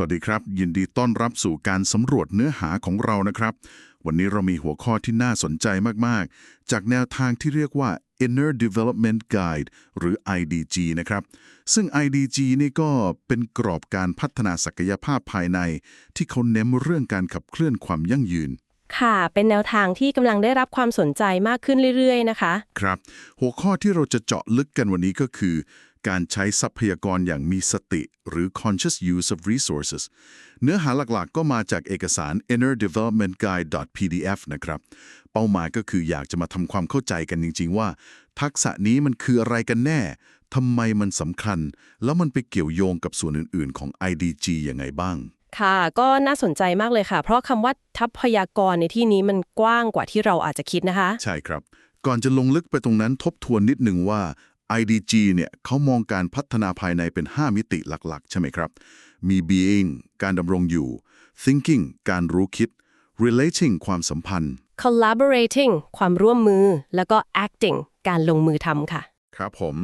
วัสดีครับ ยินดีต้อนรับสู่การสำรวจเนื้อหาของเรานะครับ วันนี้เรามีหัวข้อที่น่าสนใจมาก ๆ จากแนวทางที่เรียกว่า Inner Development Guide หรือ IDG นะครับ ซึ่ง IDG นี่ก็เป็นกรอบการพัฒนาศักยภาพภายใน ที่เขาเน้นเรื่องการขับเคลื่อนความยั่งยืน ค่ะ เป็นแนวทางที่กำลังได้รับความสนใจมากขึ้นเรื่อย ๆ นะคะ ครับ หัวข้อที่เราจะเจาะลึกกันวันนี้ก็คือ การใช้ทรัพยากรอย่างมีสติ หรือ conscious use of resources เนื้อหาหลักๆ ก็มาจากเอกสาร inner development guide pdf นะครับ เป้าหมายก็คืออยากจะมาทำความเข้าใจกันจริง ๆ ว่า ทักษะนี้มันคืออะไรกันแน่ทำไมมันสำคัญ แล้วมันไปเกี่ยวโยงกับส่วนอื่น ๆ ของ IDG ยังไงบ้าง ค่ะ ก็น่าสนใจมากเลยค่ะ เพราะคำว่าทรัพยากรในที่นี้มันกว้างกว่าที่เราอาจจะคิดนะคะ ใช่ครับ ก่อนจะลงลึกไปตรงนั้นทบทวนนิดหนึ่งว่า IDG เนี่ยเขามองการพัฒนาภายในเป็น 5 มิติหลักๆ ใช่ไหมครับ มี being การดำรงอยู่ thinking การรู้คิด relating ความสัมพันธ์ collaborating ความร่วมมือ แล้วก็ acting การลงมือทำค่ะ ครับผม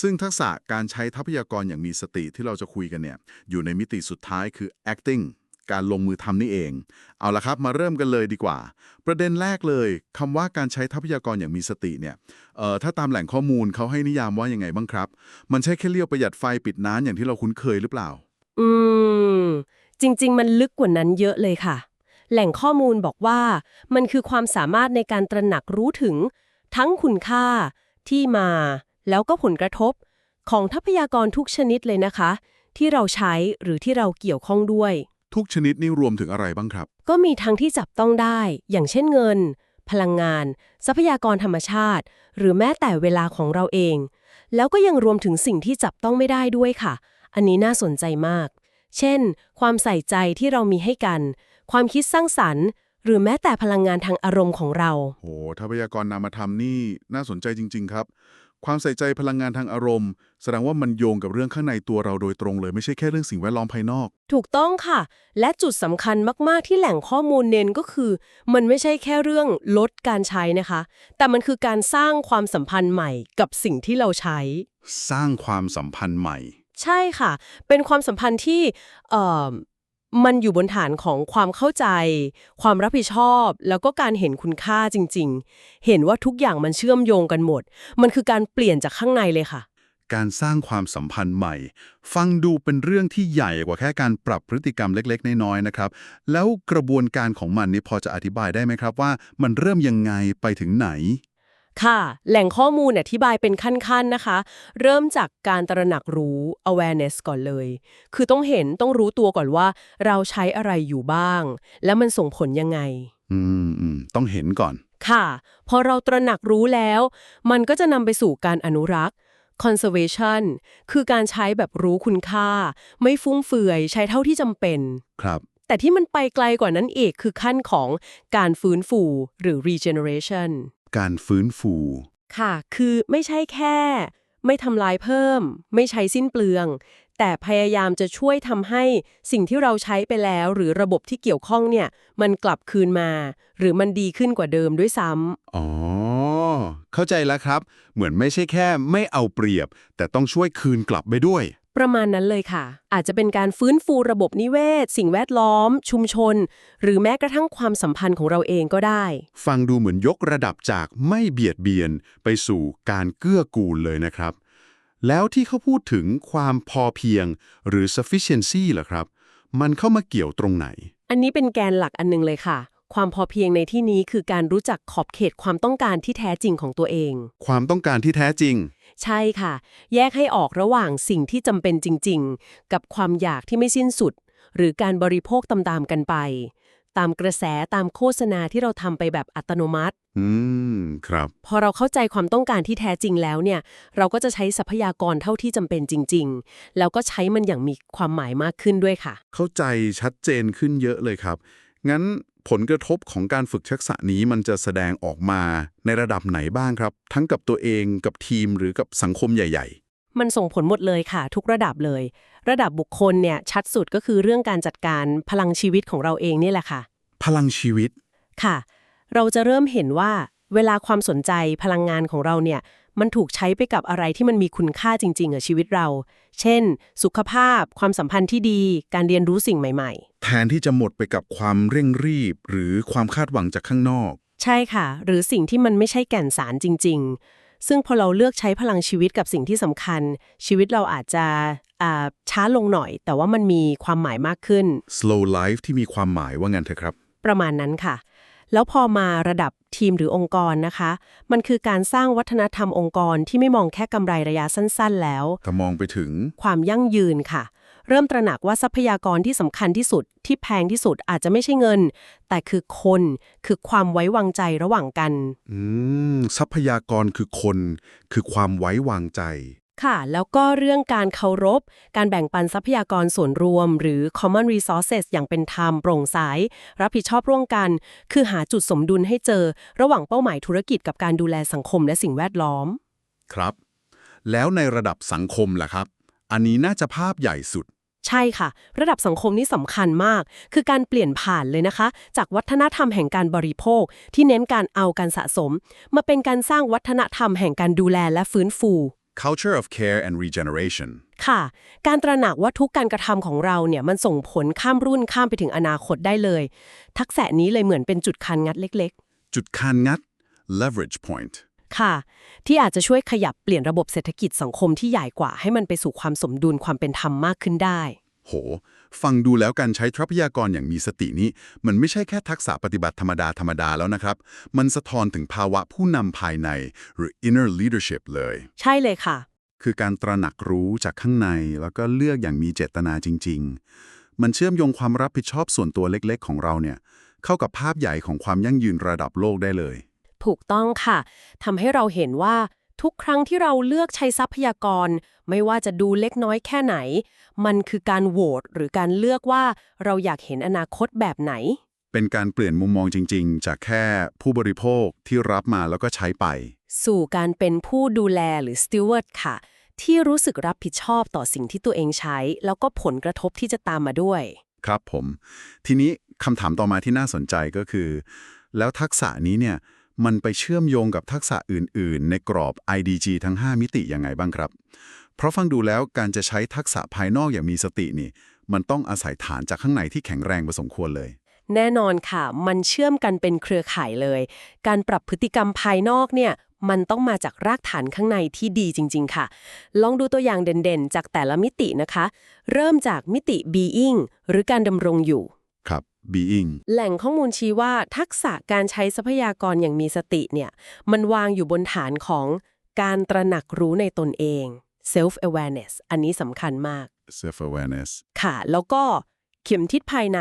ซึ่งทักษะการใช้ทรัพยากรอย่างมีสติที่เราจะคุยกันเนี่ย อยู่ในมิติสุดท้ายคือ acting การลงมือทำนี่เอง เอาละครับมาเริ่มกันเลยดีกว่า ประเด็นแรกเลยคำว่าการใช้ทรัพยากรอย่างมีสติเนี่ยเอ่อถ้าตามแหล่งข้อมูลเขาให้นิยามว่ายังไงบ้างครับ มันใช่แค่เลี้ยวประหยัดไฟปิดน้ำอย่างที่เราคุ้นเคยหรือเปล่า อืม จริง ๆ มันลึกกว่านั้นเยอะเลยค่ะ แหล่งข้อมูลบอกว่า มันคือความสามารถในการตระหนักรู้ถึง ทั้งคุณค่า ที่มา แล้วก็ผลกระทบ ของทรัพยากรทุกชนิดเลยนะคะ ที่เราใช้หรือที่เราเกี่ยวข้องด้วย ทุกชนิดนี่รวมถึงอะไรบ้างครับ ก็มีทั้งที่จับต้องได้ อย่างเช่นเงิน พลังงาน ทรัพยากรธรรมชาติ หรือแม้แต่เวลาของเราเอง แล้วก็ยังรวมถึงสิ่งที่จับต้องไม่ได้ด้วยค่ะ อันนี้น่าสนใจมาก เช่น ความใส่ใจที่เรามีให้กัน ความคิดสร้างสรรค์หรือแม้แต่พลังงานทางอารมณ์ของเรา โห ทรัพยากรนามธรรมนี่น่าสนใจจริง ๆ ครับ ความใส่ใจพลังงานทางอารมณ์แสดงว่ามันโยงกับเรื่องข้างในตัวเราโดยตรงเลยไม่ใช่แค่เรื่องสิ่งแวดล้อมภายนอก ถูกต้องค่ะ และจุดสำคัญมาก ๆ ที่แหล่งข้อมูลเน้นก็คือ มันไม่ใช่แค่เรื่องลดการใช้นะคะ แต่มันคือการสร้างความสัมพันธ์ใหม่กับสิ่งที่เราใช้ สร้างความสัมพันธ์ใหม่ ใช่ค่ะ เป็นความสัมพันธ์ที่เอ่อมันอยู่บนฐานของความเข้าใจ ความรับผิดชอบ แล้วก็การเห็นคุณค่าจริง ๆ เห็นว่าทุกอย่างมันเชื่อมโยงกันหมด มันคือการเปลี่ยนจากข้างในเลยค่ะ การสร้างความสัมพันธ์ใหม่ ฟังดูเป็นเรื่องที่ใหญ่กว่าแค่การปรับพฤติกรรมเล็กๆ น้อยๆนะครับ แล้วกระบวนการของมันนี่พอจะอธิบายได้ไหมครับว่า มันเริ่มยังไงไปถึงไหน ค่ะ แหล่งข้อมูลอธิบายเป็นขั้นๆนะคะ เริ่มจากการตระหนักรู้ awareness ก่อนเลย คือต้องเห็นต้องรู้ตัวก่อนว่า เราใช้อะไรอยู่บ้าง แล้วมันส่งผลยังไง อืมอืมต้องเห็นก่อน ค่ะ พอเราตระหนักรู้แล้ว มันก็จะนำไปสู่การอนุรักษ์ conservation คือการใช้แบบรู้คุณค่า ไม่ฟุ่มเฟือยใช้เท่าที่จำเป็น ครับ แต่ที่มันไปไกลกว่านั้นอีกคือขั้นของการฟื้นฟูหรือ regeneration การฟื้นฟู ค่ะ คือไม่ใช่แค่ ไม่ทำลายเพิ่ม ไม่ใช้สิ้นเปลือง แต่พยายามจะช่วยทำให้สิ่งที่เราใช้ไปแล้ว หรือระบบที่เกี่ยวข้องเนี่ย มันกลับคืนมา หรือมันดีขึ้นกว่าเดิมด้วยซ้ำอ๋อ เข้าใจแล้วครับ เหมือนไม่ใช่แค่ไม่เอาเปรียบ แต่ต้องช่วยคืนกลับไปด้วย ประมาณนั้นเลยค่ะ อาจจะเป็นการฟื้นฟูระบบนิเวศ สิ่งแวดล้อม ชุมชน หรือแม้กระทั่งความสัมพันธ์ของเราเองก็ได้ ฟังดูเหมือนยกระดับจากไม่เบียดเบียนไปสู่การเกื้อกูลเลยนะครับ แล้วที่เขาพูดถึงความพอเพียงหรือ sufficiency ล่ะครับ มันเข้ามาเกี่ยวตรงไหน อันนี้เป็นแกนหลักอันหนึงเลยค่ะ ความพอเพียงในที่นี้คือการรู้จักขอบเขตความต้องการที่แท้จริงของตัวเอง ความต้องการที่แท้จริง ใช่ค่ะ แยกให้ออกระหว่างสิ่งที่จำเป็นจริง ๆ กับความอยากที่ไม่สิ้นสุด หรือการบริโภคตามๆกันไป ตามกระแสตามโฆษณาที่เราทำไปแบบอัตโนมัติ อืม ครับ พอเราเข้าใจความต้องการที่แท้จริงแล้วเนี่ย เราก็จะใช้ทรัพยากรเท่าที่จำเป็นจริง ๆ แล้วก็ใช้มันอย่างมีความหมายมากขึ้นด้วยค่ะ เข้าใจชัดเจนขึ้นเยอะเลยครับ งั้น ผลกระทบของการฝึกทักษะนี้มันจะแสดงออกมาในระดับไหนบ้างครับ ทั้งกับตัวเองกับทีมหรือกับสังคมใหญ่มันส่งผลหมดเลยค่ะ ทุกระดับเลย ระดับบุคคลเนี่ยชัดสุดก็คือเรื่องการจัดการพลังชีวิตของเราเองนี่แหละค่ะๆพลังชีวิตค่ะ เราจะเริ่มเห็นว่าเวลาความสนใจพลังงานของเราเนี่ย มันถูกใช้ไปกับอะไรที่มันมีคุณค่าจริงๆอะชีวิตเรา เช่น สุขภาพ ความสัมพันธ์ที่ดี การเรียนรู้สิ่งใหม่แทนที่จะหมดไปกับความเร่งรีบ หรือความคาดหวังจากข้างนอกๆใช่ค่ะ หรือสิ่งที่มันไม่ใช่แก่นสารจริง ๆ ซึ่งพอเราเลือกใช้พลังชีวิตกับสิ่งที่สำคัญ ชีวิตเราอาจจะอ่าช้าลงหน่อย แต่ว่ามันมีความหมายมากขึ้น slow life ที่มีความหมายว่างั้นเถอะครับ ประมาณนั้นค่ะ แล้วพอมาระดับทีมหรือองค์กรนะคะ มันคือการสร้างวัฒนธรรมองค์กรที่ไม่มองแค่กำไรระยะสั้นๆ แล้วถ้ามองไปถึง ความยั่งยืนค่ะ เริ่มตระหนักว่าทรัพยากรที่สำคัญที่สุด ที่แพงที่สุดอาจจะไม่ใช่เงิน แต่คือคนคือความไว้วางใจระหว่างกัน อืม ทรัพยากรคือคน คือความไว้วางใจ ค่ะ แล้วก็เรื่องการเคารพ การแบ่งปันทรัพยากรส่วนรวม หรือ common resources อย่างเป็นธรรมโปร่งใสรับผิดชอบร่วมกัน คือหาจุดสมดุลให้เจอ ระหว่างเป้าหมายธุรกิจกับการดูแลสังคมและสิ่งแวดล้อม ครับ แล้วในระดับสังคมล่ะครับ อันนี้น่าจะภาพใหญ่สุด ใช่ค่ะ ระดับสังคมนี่สำคัญมาก คือการเปลี่ยนผ่านเลยนะคะ จากวัฒนธรรมแห่งการบริโภค ที่เน้นการเอาการสะสม มาเป็นการสร้างวัฒนธรรมแห่งการดูแลและฟื้นฟู culture of care and regeneration ค่ะ การตระหนักว่าทุกการกระทำของเราเนี่ยมันส่งผลข้ามรุ่นข้ามไปถึงอนาคตได้เลย ทักษะนี้เลยเหมือนเป็นจุดคันงัดเล็กจุดคานงัด leverage point ๆค่ะ ที่อาจจะช่วยขยับเปลี่ยนระบบเศรษฐกิจสังคมที่ใหญ่กว่าให้มันไปสู่ความสมดุลความเป็นธรรมมากขึ้นได้ โห ฟังดูแล้วการใช้ทรัพยากรอย่างมีสตินี้ มันไม่ใช่แค่ทักษะปฏิบัติธรรมดาธรรมดาแล้วนะครับ มันสะท้อนถึงภาวะผู้นำภายใน หรือ inner leadership เลย ใช่เลยค่ะ คือการตระหนักรู้จากข้างในแล้วก็เลือกอย่างมีเจตนาจริง ๆ มันเชื่อมโยงความรับผิดชอบส่วนตัวเล็กๆ ของเราเนี่ย เข้ากับภาพใหญ่ของความยั่งยืนระดับโลกได้เลย ถูกต้องค่ะทำให้เราเห็นว่า ทุกครั้งที่เราเลือกใช้ทรัพยากร ไม่ว่าจะดูเล็กน้อยแค่ไหน มันคือการโหวตหรือการเลือกว่าเราอยากเห็นอนาคตแบบไหน เป็นการเปลี่ยนมุมมองจริง ๆ จากแค่ผู้บริโภคที่รับมาแล้วก็ใช้ไป สู่การเป็นผู้ดูแลหรือ steward ค่ะ ที่รู้สึกรับผิดชอบต่อสิ่งที่ตัวเองใช้ แล้วก็ผลกระทบที่จะตามมาด้วย ครับผม ทีนี้คำถามต่อมาที่น่าสนใจก็คือ แล้วทักษะนี้เนี่ย มันไปเชื่อมโยงกับทักษะอื่น ๆ ในกรอบ IDG ทั้ง 5 มิติยังไงบ้างครับ เพราะฟังดูแล้วการจะใช้ทักษะภายนอกอย่างมีสตินี่ มันต้องอาศัยฐานจากข้างในที่แข็งแรงพอสมควรเลย แน่นอนค่ะ มันเชื่อมกันเป็นเครือข่ายเลย การปรับพฤติกรรมภายนอกเนี่ยมันต้องมาจากรากฐานข้างในที่ดีจริง ๆ ค่ะ ลองดูตัวอย่างเด่นๆ จากแต่ละมิตินะคะ เริ่มจากมิติ being หรือการดำรงอยู่ being แหล่งข้อมูลชี้ว่าทักษะการใช้ทรัพยากรอย่างมีสติเนี่ย มันวางอยู่บนฐานของการตระหนักรู้ในตนเอง self awareness อันนี้สำคัญมาก self awareness ค่ะ แล้วก็เข็มทิศภายใน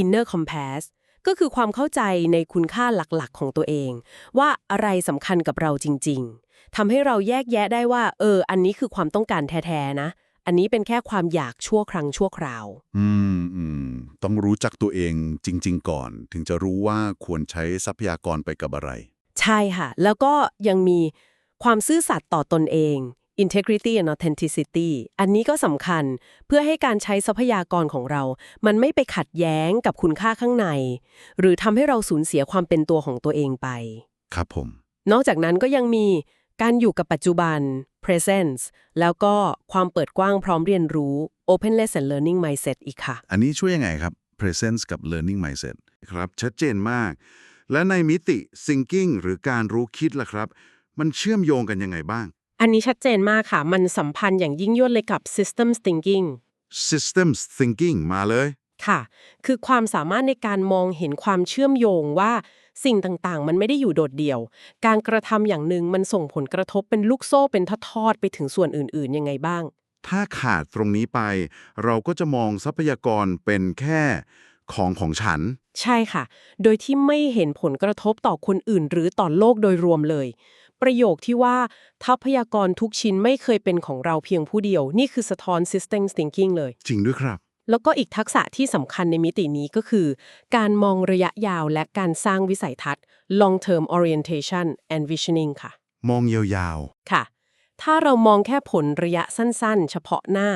inner compass ก็คือความเข้าใจในคุณค่าหลักๆ ของตัวเอง ว่าอะไรสำคัญกับเราจริง ๆทำให้เราแยกแยะได้ว่า เออ อันนี้คือความต้องการแท้ ๆ นะ อันนี้เป็นแค่ความอยากชั่วครั้งชั่วคราว อืมอืมต้องรู้จักตัวเองจริง ๆ ก่อน ถึงจะรู้ว่าควรใช้ทรัพยากรไปกับอะไร ใช่ค่ะ แล้วก็ยังมีความซื่อสัตย์ต่อตนเอง integrity and authenticity อันนี้ก็สำคัญเพื่อให้การใช้ทรัพยากรของเรา มันไม่ไปขัดแย้งกับคุณค่าข้างใน หรือทำให้เราสูญเสียความเป็นตัวของตัวเองไป ครับผม นอกจากนั้นก็ยังมี การอยู่กับปัจจุบัน presence แล้วก็ความเปิดกว้างพร้อมเรียนรู้ openness and learning mindset อีกค่ะ อันนี้ช่วยยังไงครับ presence กับ learning mindset ครับ ชัดเจนมาก และในมิติ thinking หรือการรู้คิดล่ะครับ มันเชื่อมโยงกันยังไงบ้าง อันนี้ชัดเจนมากค่ะ มันสัมพันธ์อย่างยิ่งยวดเลยกับ systems thinking systems thinking มาเลย ค่ะ คือความสามารถในการมองเห็นความเชื่อมโยงว่า สิ่งต่างๆ มันไม่ได้อยู่โดดเดี่ยว การกระทำอย่างหนึ่งมันส่งผลกระทบเป็นลูกโซ่เป็นทอดๆไปถึงส่วนอื่นๆยังไงบ้าง ถ้าขาดตรงนี้ไป เราก็จะมองทรัพยากรเป็นแค่ของของฉัน ใช่ค่ะ โดยที่ไม่เห็นผลกระทบต่อคนอื่น หรือต่อโลกโดยรวมเลย ประโยคที่ว่าทรัพยากรทุกชิ้นไม่เคยเป็นของเราเพียงผู้เดียว นี่คือสะท้อน systems thinking เลย จริงด้วยครับ แล้วก็อีกทักษะที่สำคัญในมิตินี้ก็คือ การมองระยะยาวและการสร้างวิสัยทัศน์ long term orientation and visioning ค่ะ มองยาวค่ะ ถ้าเรามองแค่ผลระยะสั้นๆ เฉพาะหน้า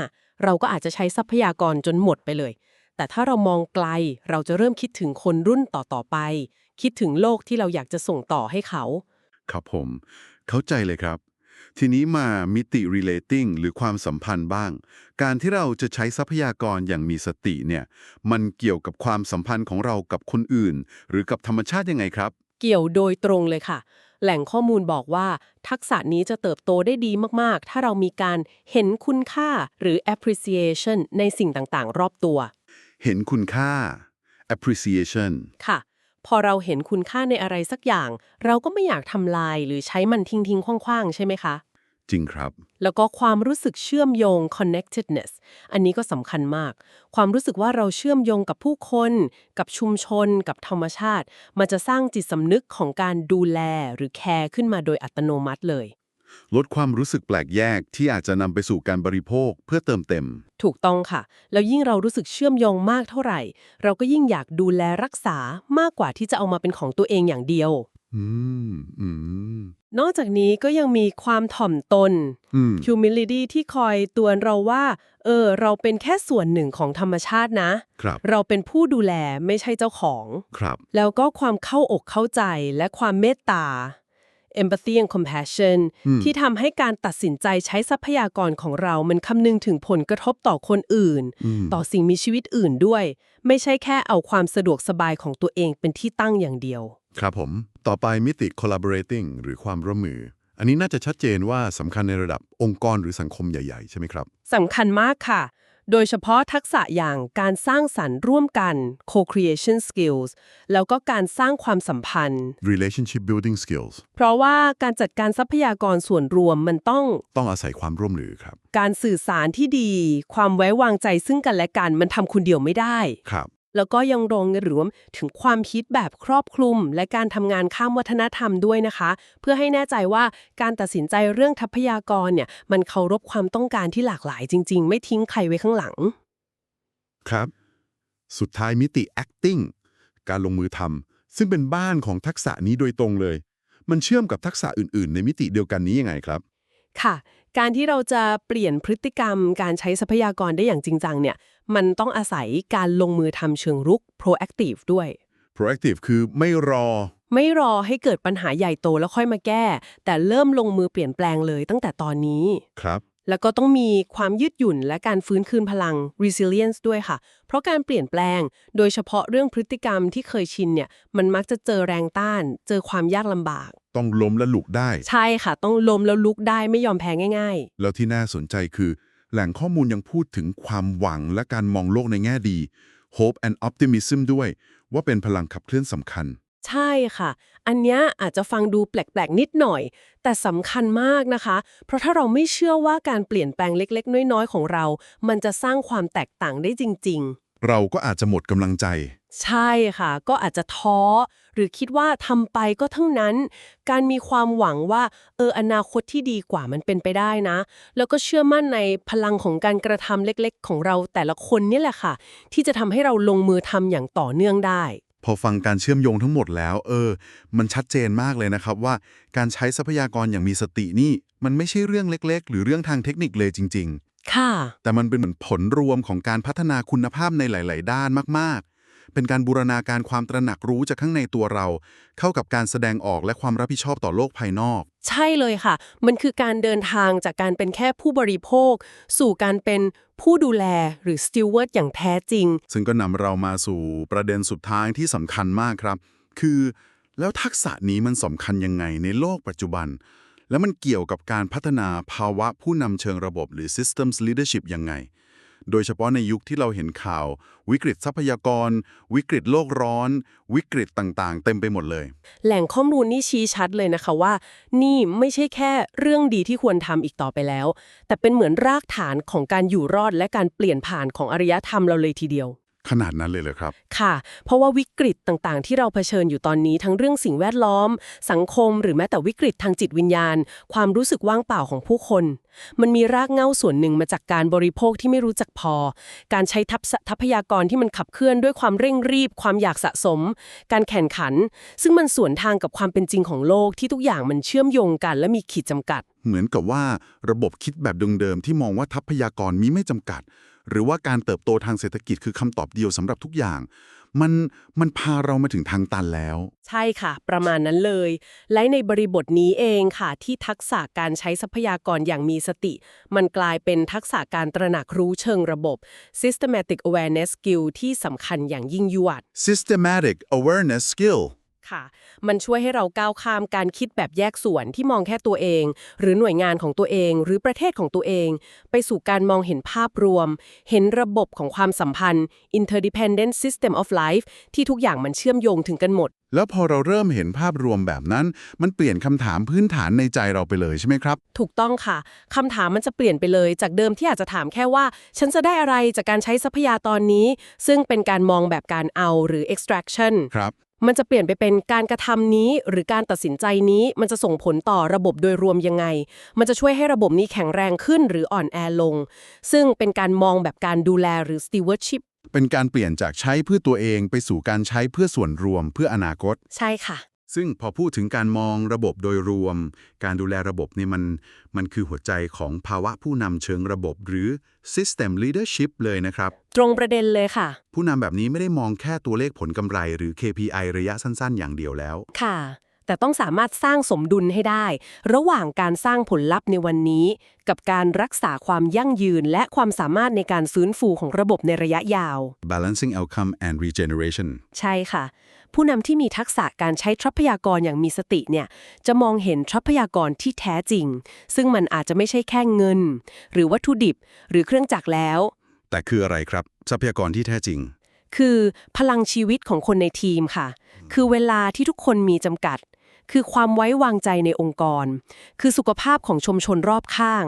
เราก็อาจจะใช้ทรัพยากรจนหมดไปเลย แต่ถ้าเรามองไกล เราจะเริ่มคิดถึงคนรุ่นต่อๆไป คิดถึงโลกที่เราอยากจะส่งต่อให้เขาๆครับผม เข้าใจเลยครับ ทีนี้มามิติ relating หรือความสัมพันธ์บ้าง การที่เราจะใช้ทรัพยากรอย่างมีสติเนี่ย มันเกี่ยวกับความสัมพันธ์ของเรากับคนอื่น หรือกับธรรมชาติยังไงครับ เกี่ยวโดยตรงเลยค่ะ แหล่งข้อมูลบอกว่า ทักษะนี้จะเติบโตได้ดีมาก ๆ ถ้าเรามีการเห็นคุณค่าหรือ appreciation ในสิ่งต่าง ๆ รอบตัว เห็นคุณค่า appreciation ค่ะพอเราเห็นคุณค่าในอะไรสักอย่าง เราก็ไม่อยากทำลายหรือใช้มันทิ้งๆคว้างๆ ใช่ไหมคะ จริงครับ แล้วก็ความรู้สึกเชื่อมโยง connectedness อันนี้ก็สำคัญมาก ความรู้สึกว่าเราเชื่อมโยงกับผู้คน กับชุมชน กับธรรมชาติ มันจะสร้างจิตสำนึกของการดูแลหรือแคร์ขึ้นมาโดยอัตโนมัติเลย ลดความรู้สึกแปลกแยกที่อาจจะนำไปสู่การบริโภคเพื่อเติมเต็ม ถูกต้องค่ะ แล้วยิ่งเรารู้สึกเชื่อมโยงมากเท่าไหร่ เราก็ยิ่งอยากดูแลรักษามากกว่าที่จะเอามาเป็นของตัวเองอย่างเดียว อืมอืมนอกจากนี้ก็ยังมีความถ่อมตน อืม humility ที่คอยเตือนเราว่า เออ เราเป็นแค่ส่วนหนึ่งของธรรมชาตินะ ครับ เราเป็นผู้ดูแลไม่ใช่เจ้าของ ครับ แล้วก็ความเข้าอกเข้าใจและความเมตตา empathy and compassion อืม ที่ทำให้การตัดสินใจใช้ทรัพยากรของเรา มันคำนึงถึงผลกระทบต่อคนอื่น อืม ต่อสิ่งมีชีวิตอื่นด้วย ไม่ใช่แค่เอาความสะดวกสบายของตัวเองเป็นที่ตั้งอย่างเดียว ครับผม ต่อไปมิติ collaborating หรือความร่วมมือ อันนี้น่าจะชัดเจนว่าสำคัญในระดับองค์กรหรือสังคมใหญ่ๆ ใช่ไหมครับสำคัญมากค่ะ โดยเฉพาะทักษะอย่างการสร้างสรรค์ร่วมกัน co-creation skills แล้วก็การสร้างความสัมพันธ์ relationship building skills เพราะว่าการจัดการทรัพยากรส่วนรวมมันต้อง ต้องอาศัยความร่วมมือครับ การสื่อสารที่ดี ความไว้วางใจซึ่งกันและกันมันทำคนเดียวไม่ได้ ครับ แล้วก็ยังรวมรวมถึงความคิดแบบครอบคลุม และการทำงานข้ามวัฒนธรรมด้วยนะคะ เพื่อให้แน่ใจว่าการตัดสินใจเรื่องทรัพยากรเนี่ยมันเคารพความต้องการที่หลากหลายจริง ๆ ไม่ทิ้งใครไว้ข้างหลัง ครับ สุดท้ายมิติ acting การลงมือทำซึ่งเป็นบ้านของทักษะนี้โดยตรงเลย มันเชื่อมกับทักษะอื่น ๆ ในมิติเดียวกันนี้ยังไงครับ ค่ะ การที่เราจะเปลี่ยนพฤติกรรม การใช้ทรัพยากรได้อย่างจริงจังเนี่ย มันต้องอาศัยการลงมือทำเชิงรุก proactive ด้วย proactive คือไม่รอ ไม่รอให้เกิดปัญหาใหญ่โตแล้วค่อยมาแก้ แต่เริ่มลงมือเปลี่ยนแปลงเลยตั้งแต่ตอนนี้ ครับ แล้วก็ต้องมีความยืดหยุ่นและการฟื้นคืนพลัง resilience ด้วยค่ะ เพราะการเปลี่ยนแปลง โดยเฉพาะเรื่องพฤติกรรมที่เคยชินเนี่ย มันมักจะเจอแรงต้าน เจอความยากลำบาก ต้องล้มและลุกได้ ใช่ค่ะ ต้องล้มแล้วลุกได้ไม่ยอมแพ้ง่ายแล้วที่น่าสนใจคือ แหล่งข้อมูลยังพูดถึงความหวังและการมองโลกในแง่ดี hope and optimism ด้วย ว่าเป็นพลังขับเคลื่อนสำคัญๆใช่ค่ะ อันเนี้ยอาจจะฟังดูแปลกๆ นิดหน่อย แต่สำคัญมากนะคะ เพราะถ้าเราไม่เชื่อว่าการเปลี่ยนแปลงเล็กๆ น้อยๆ ของเรา มันจะสร้างความแตกต่างได้จริง ๆ เราก็อาจจะหมดกำลังใจ ใช่ค่ะ ก็อาจจะท้อ หรือคิดว่าทำไปก็เท่านั้น การมีความหวังว่าเอออนาคตที่ดีกว่ามันเป็นไปได้นะ แล้วก็เชื่อมั่นในพลังของการกระทำเล็กๆ ของเราแต่ละคนนี่แหละค่ะ ที่จะทำให้เราลงมือทำอย่างต่อเนื่องได้พอฟังการเชื่อมโยงทั้งหมดแล้ว เออ มันชัดเจนมากเลยนะครับว่าการใช้ทรัพยากรอย่างมีสตินี่ มันไม่ใช่เรื่องเล็ก ๆ หรือเรื่องทางเทคนิคเลยจริงค่ะๆแต่มันเป็นเหมือนผลรวมของการพัฒนาคุณภาพในหลาย ๆ ด้านมาก ๆ เป็นการบูรณาการความตระหนักรู้จากข้างในตัวเรา เข้ากับการแสดงออกและความรับผิดชอบต่อโลกภายนอก ใช่เลยค่ะ มันคือการเดินทางจากการเป็นแค่ผู้บริโภค สู่การเป็นผู้ดูแลหรือ steward อย่างแท้จริง ซึ่งก็นำเรามาสู่ประเด็นสุดท้ายที่สำคัญมากครับ คือแล้วทักษะนี้มันสำคัญยังไงในโลกปัจจุบัน แล้วมันเกี่ยวกับการพัฒนาภาวะผู้นำเชิงระบบหรือ systems leadership ยังไง โดยเฉพาะในยุคที่เราเห็นข่าว วิกฤตทรัพยากร วิกฤตโลกร้อน วิกฤตต่างๆ เต็มไปหมดเลย แหล่งข้อมูลนี่ชี้ชัดเลยนะคะว่า นี่ไม่ใช่แค่เรื่องดีที่ควรทำอีกต่อไปแล้ว แต่เป็นเหมือนรากฐานของการอยู่รอดและการเปลี่ยนผ่านของอารยธรรมเราเลยทีเดียว ขนาดนั้นเลยเหรอครับ ค่ะ เพราะว่าวิกฤตต่างๆ ที่เราเผชิญอยู่ตอนนี้ทั้งเรื่องสิ่งแวดล้อม สังคมหรือแม้แต่วิกฤตทางจิตวิญญาณ ความรู้สึกว่างเปล่าของผู้คน มันมีรากเหง้าส่วนหนึ่งมาจากการบริโภคที่ไม่รู้จักพอ การใช้ทัพษะทรัพยากรที่มันขับเคลื่อนด้วยความเร่งรีบ ความอยากสะสม การแข่งขัน ซึ่งมันสวนทางกับความเป็นจริงของโลกที่ทุกอย่างมันเชื่อมโยงกัน และมีขีดจำกัด เหมือนกับว่าระบบคิดแบบเดิมๆที่มองว่าทรัพยากรมีไม่จำกัด หรือว่าการเติบโตทางเศรษฐกิจคือคำตอบเดียวสำหรับทุกอย่าง มันมันพาเรามาถึงทางตันแล้ว ใช่ค่ะ ประมาณนั้นเลย และในบริบทนี้เองค่ะ ที่ทักษะการใช้ทรัพยากรอย่างมีสติ มันกลายเป็นทักษะการตระหนักรู้เชิงระบบ systematic awareness skill ที่สำคัญอย่างยิ่งยวด systematic awareness skill ค่ะ มันช่วยให้เราก้าวข้ามการคิดแบบแยกส่วนที่มองแค่ตัวเอง หรือหน่วยงานของตัวเอง หรือประเทศของตัวเอง ไปสู่การมองเห็นภาพรวม เห็นระบบของความสัมพันธ์ interdependent system of life ที่ทุกอย่างมันเชื่อมโยงถึงกันหมด แล้วพอเราเริ่มเห็นภาพรวมแบบนั้น มันเปลี่ยนคำถามพื้นฐานในใจเราไปเลยใช่ไหมครับ ถูกต้องค่ะคำถามมันจะเปลี่ยนไปเลย จากเดิมที่อาจจะถามแค่ว่า ฉันจะได้อะไรจากการใช้ทรัพยากรนี้ ซึ่งเป็นการมองแบบการเอาหรือ extraction ครับ มันจะเปลี่ยนไปเป็นการกระทำนี้ หรือการตัดสินใจนี้มันจะส่งผลต่อระบบโดยรวมยังไง มันจะช่วยให้ระบบนี้แข็งแรงขึ้นหรืออ่อนแอลง ซึ่งเป็นการมองแบบการดูแลหรือ stewardship เป็นการเปลี่ยนจากใช้เพื่อตัวเองไปสู่การใช้เพื่อส่วนรวมเพื่ออนาคต ใช่ค่ะ ซึ่งพอพูดถึงการมองระบบโดยรวม การดูแลระบบนี่มันมันคือหัวใจของภาวะผู้นำเชิงระบบ หรือ system leadership เลยนะครับ ตรงประเด็นเลยค่ะ ผู้นำแบบนี้ไม่ได้มองแค่ตัวเลขผลกำไร หรือ KPI ระยะสั้นๆ อย่างเดียวแล้ว ค่ะ แต่ต้องสามารถสร้างสมดุลให้ได้ ระหว่างการสร้างผลลัพธ์ในวันนี้ กับการรักษาความยั่งยืน และความสามารถในการฟื้นฟูของระบบในระยะยาว balancing outcome and regeneration ใช่ค่ะ ผู้นำที่มีทักษะการใช้ทรัพยากรอย่างมีสติเนี่ยจะมองเห็นทรัพยากรที่แท้จริง ซึ่งมันอาจจะไม่ใช่แค่เงิน หรือวัตถุดิบ หรือเครื่องจักรแล้ว แต่คืออะไรครับ ทรัพยากรที่แท้จริง คือพลังชีวิตของคนในทีมค่ะ คือเวลาที่ทุกคนมีจำกัด คือความไว้วางใจในองค์กร คือสุขภาพของชุมชนรอบข้าง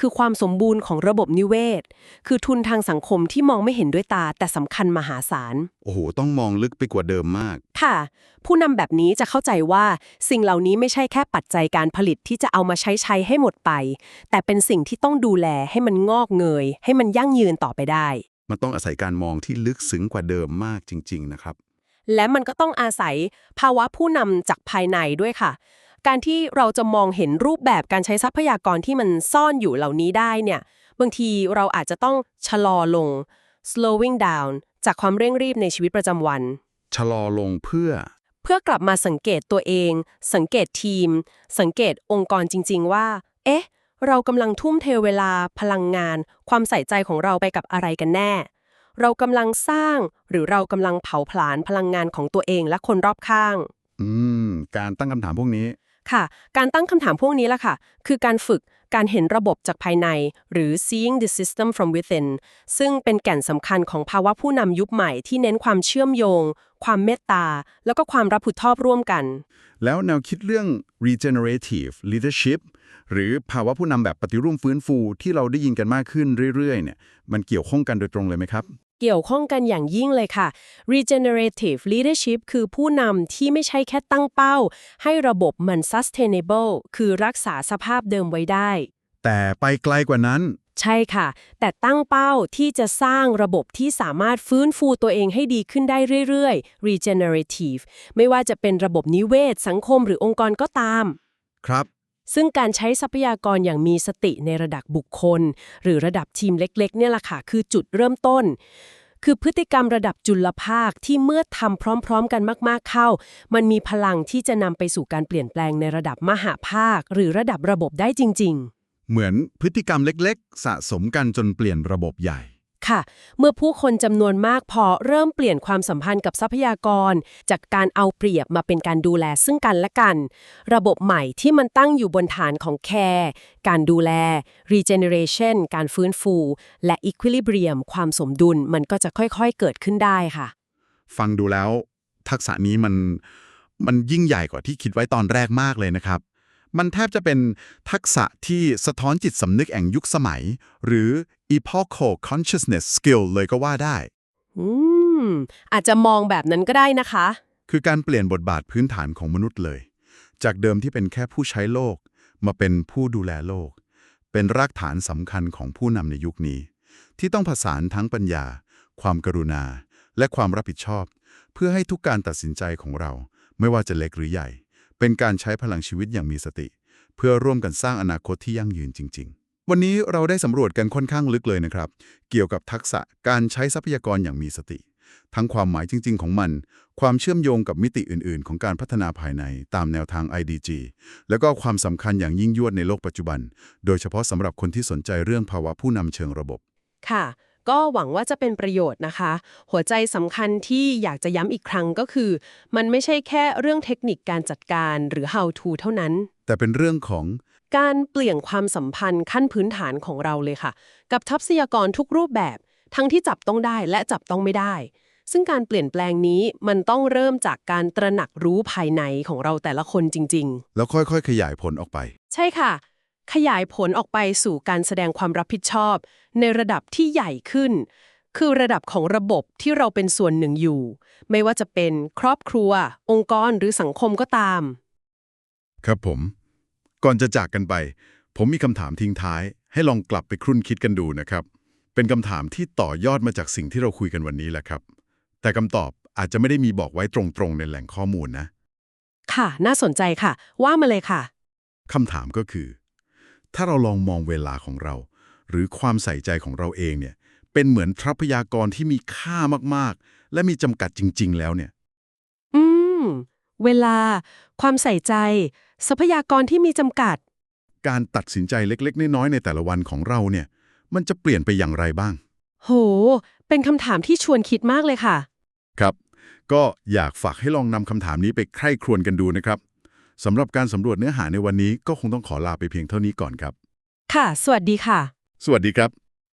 คือความสมบูรณ์ของระบบนิเวศ คือทุนทางสังคมที่มองไม่เห็นด้วยตาแต่สำคัญมหาศาล โอ้โห ต้องมองลึกไปกว่าเดิมมาก ค่ะ ผู้นำแบบนี้จะเข้าใจว่าสิ่งเหล่านี้ไม่ใช่แค่ปัจจัยการผลิตที่จะเอามาใช้ใช้ให้หมดไป แต่เป็นสิ่งที่ต้องดูแลให้มันงอกเงย ให้มันยั่งยืนต่อไปได้ มันต้องอาศัยการมองที่ลึกซึ้งกว่าเดิมมากจริง ๆ นะครับ และมันก็ต้องอาศัยภาวะผู้นำจากภายในด้วยค่ะ การที่เราจะมองเห็นรูปแบบการใช้ทรัพยากรที่มันซ่อนอยู่เหล่านี้ได้เนี่ย บางทีเราอาจจะต้องชะลอลง slowing down จากความเร่งรีบในชีวิตประจำวัน ชะลอลงเพื่อ เพื่อกลับมาสังเกตตัวเอง สังเกตทีม สังเกตองค์กรจริง ๆ ว่า เอ๊ะ เรากำลังทุ่มเทเวลาพลังงาน ความใส่ใจของเราไปกับอะไรกันแน่ เรากำลังสร้าง หรือเรากำลังเผาผลาญพลังงานของตัวเองและคนรอบข้าง อืม การตั้งคำถามพวกนี้ ค่ะ การตั้งคำถามพวกนี้ละค่ะ คือการฝึกการเห็นระบบจากภายใน หรือ seeing the system from within ซึ่งเป็นแก่นสำคัญของภาวะผู้นำยุคใหม่ที่เน้นความเชื่อมโยง ความเมตตา แล้วก็ความรับผิดชอบร่วมกัน แล้วแนวคิดเรื่อง regenerative leadership หรือภาวะผู้นำแบบปฏิรูปฟื้นฟูที่เราได้ยินกันมากขึ้นเรื่อยๆเนี่ยมันเกี่ยวข้องกันโดยตรงเลยไหมครับ เกี่ยวข้องกันอย่างยิ่งเลยค่ะ regenerative leadership คือผู้นำที่ไม่ใช่แค่ตั้งเป้า ให้ระบบมัน sustainable คือรักษาสภาพเดิมไว้ได้ แต่ไปไกลกว่านั้น ใช่ค่ะ แต่ตั้งเป้าที่จะสร้างระบบที่สามารถฟื้นฟูตัวเองให้ดีขึ้นได้เรื่อยๆ regenerative ไม่ว่าจะเป็นระบบนิเวศ สังคมหรือองค์กรก็ตาม ครับ ซึ่งการใช้ทรัพยากรอย่างมีสติในระดับบุคคล หรือระดับทีมเล็กๆ เนี่ยแหละค่ะคือจุดเริ่มต้น คือพฤติกรรมระดับจุลภาคที่เมื่อทำพร้อม ๆ กันมาก ๆเข้า มันมีพลังที่จะนำไปสู่การเปลี่ยนแปลงในระดับมหาภาค หรือระดับระบบได้จริง ๆ เหมือนพฤติกรรมเล็กๆ สะสมกันจนเปลี่ยนระบบใหญ่ ค่ะ เมื่อผู้คนจำนวนมากพอเริ่มเปลี่ยนความสัมพันธ์กับทรัพยากร จากการเอาเปรียบมาเป็นการดูแลซึ่งกันและกัน ระบบใหม่ที่มันตั้งอยู่บนฐานของ care การดูแล regeneration การฟื้นฟู และ equilibrium ความสมดุลมันก็จะค่อยๆเกิดขึ้นได้ค่ะ ฟังดูแล้ว ทักษะนี้มันมันยิ่งใหญ่กว่าที่คิดไว้ตอนแรกมากเลยนะครับ มันแทบจะเป็นทักษะที่สะท้อนจิตสำนึกแห่งยุคสมัย หรือ epochal consciousness skill เลยก็ว่าได้ อืม อาจจะมองแบบนั้นก็ได้นะคะ คือการเปลี่ยนบทบาทพื้นฐานของมนุษย์เลย จากเดิมที่เป็นแค่ผู้ใช้โลก มาเป็นผู้ดูแลโลก เป็นรากฐานสำคัญของผู้นำในยุคนี้ ที่ต้องผสานทั้งปัญญา ความกรุณา และความรับผิดชอบ เพื่อให้ทุกการตัดสินใจของเรา ไม่ว่าจะเล็กหรือใหญ่ เป็นการใช้พลังชีวิตอย่างมีสติ เพื่อร่วมกันสร้างอนาคตที่ยั่งยืนจริง ๆวันนี้เราได้สำรวจกันค่อนข้างลึกเลยนะครับ เกี่ยวกับทักษะการใช้ทรัพยากรอย่างมีสติ ทั้งความหมายจริง ๆ ของมัน ความเชื่อมโยงกับมิติอื่น ๆ ของการพัฒนาภายในตามแนวทาง IDG แล้วก็ความสำคัญอย่างยิ่งยวดในโลกปัจจุบัน โดยเฉพาะสำหรับคนที่สนใจเรื่องภาวะผู้นำเชิงระบบ ค่ะ ก็หวังว่าจะเป็นประโยชน์นะคะ หัวใจสำคัญที่อยากจะย้ำอีกครั้งก็คือ มันไม่ใช่แค่เรื่องเทคนิคการจัดการหรือ how to เท่านั้น แต่เป็นเรื่องของการเปลี่ยนความสัมพันธ์ขั้นพื้นฐานของเราเลยค่ะ กับทรัพยากรทุกรูปแบบ ทั้งที่จับต้องได้และจับต้องไม่ได้ ซึ่งการเปลี่ยนแปลงนี้มันต้องเริ่มจากการตระหนักรู้ภายในของเราแต่ละคนจริงแล้วค่อยๆ ขยายผลออกไปๆใช่ค่ะ ขยายผลออกไปสู่การแสดงความรับผิดชอบ ในระดับที่ใหญ่ขึ้น คือระดับของระบบที่เราเป็นส่วนหนึ่งอยู่ ไม่ว่าจะเป็นครอบครัว องค์กรหรือสังคมก็ตาม ครับผม ก่อนจะจากกันไป ผมมีคำถามทิ้งท้าย ให้ลองกลับไปครุ่นคิดกันดูนะครับ เป็นคำถามที่ต่อยอดมาจากสิ่งที่เราคุยกันวันนี้แหละครับ แต่คำตอบอาจจะไม่ได้มีบอกไว้ตรงๆในแหล่งข้อมูลนะ ค่ะ น่าสนใจค่ะ ว่ามาเลยค่ะคำถามก็คือ ถ้าเราลองมองเวลาของเรา หรือความใส่ใจของเราเองเนี่ยเป็นเหมือนทรัพยากรที่มีค่ามากๆ และมีจำกัดจริง ๆ แล้วเนี่ย อืม เวลา ความใส่ใจ ทรัพยากรที่มีจำกัด การตัดสินใจเล็ก ๆ น้อยๆในแต่ละวันของเราเนี่ย มันจะเปลี่ยนไปอย่างไรบ้าง โห เป็นคำถามที่ชวนคิดมากเลยค่ะ ครับ ก็อยากฝากให้ลองนำคำถามนี้ไปใคร่ครวญกันดูนะครับ สำหรับการสำรวจเนื้อหาในวันนี้ก็คงต้องขอลาไปเพียงเท่านี้ก่อนครับ ค่ะ สวัสดีค่ะ สวัสดีครับ